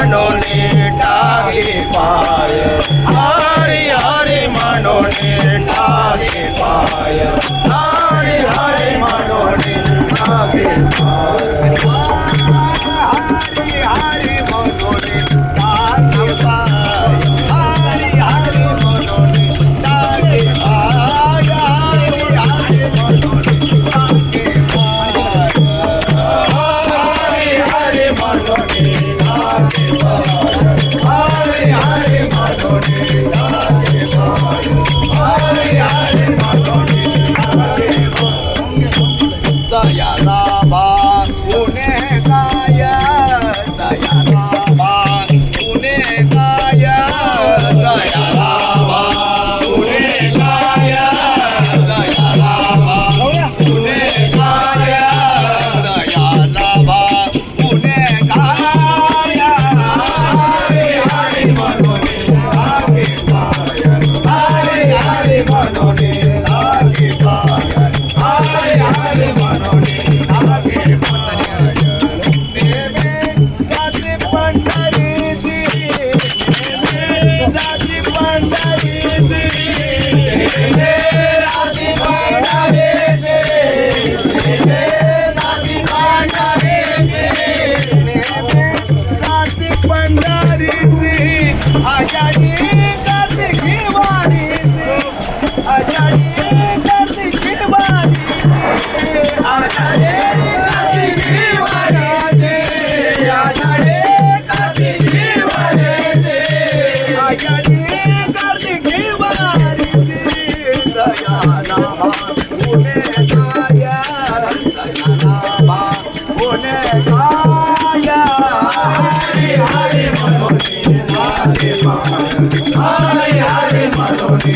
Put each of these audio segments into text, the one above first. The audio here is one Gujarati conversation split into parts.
માનો ને ટાગે પાય. હરે હરે માનો ને ટાગે પાય. હરે હરે માનો ને ટાગે પાય.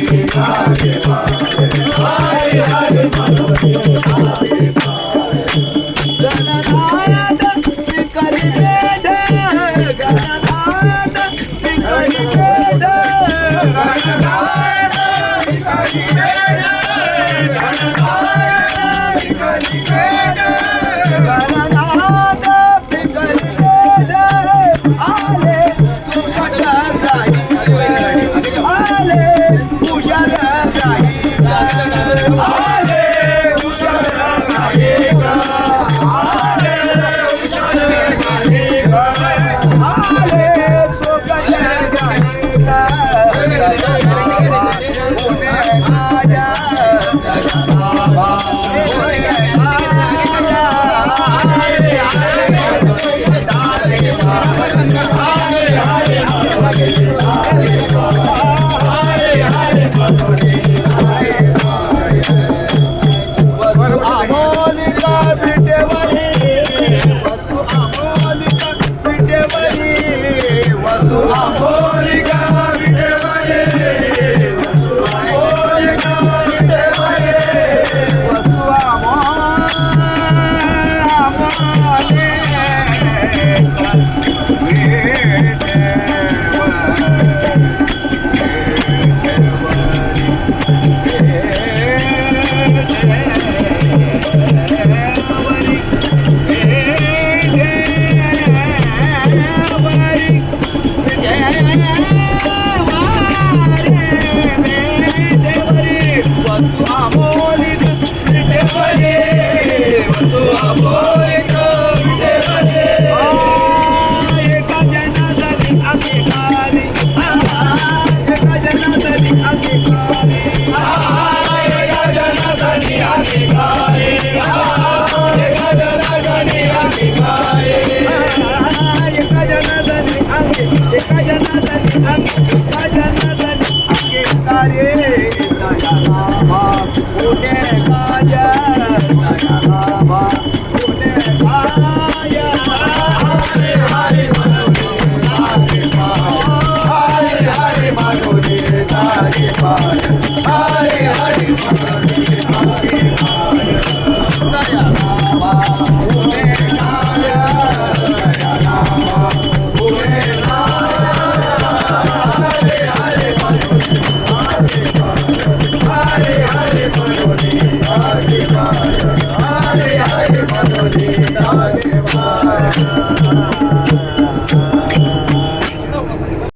हरे हरे हरे हरे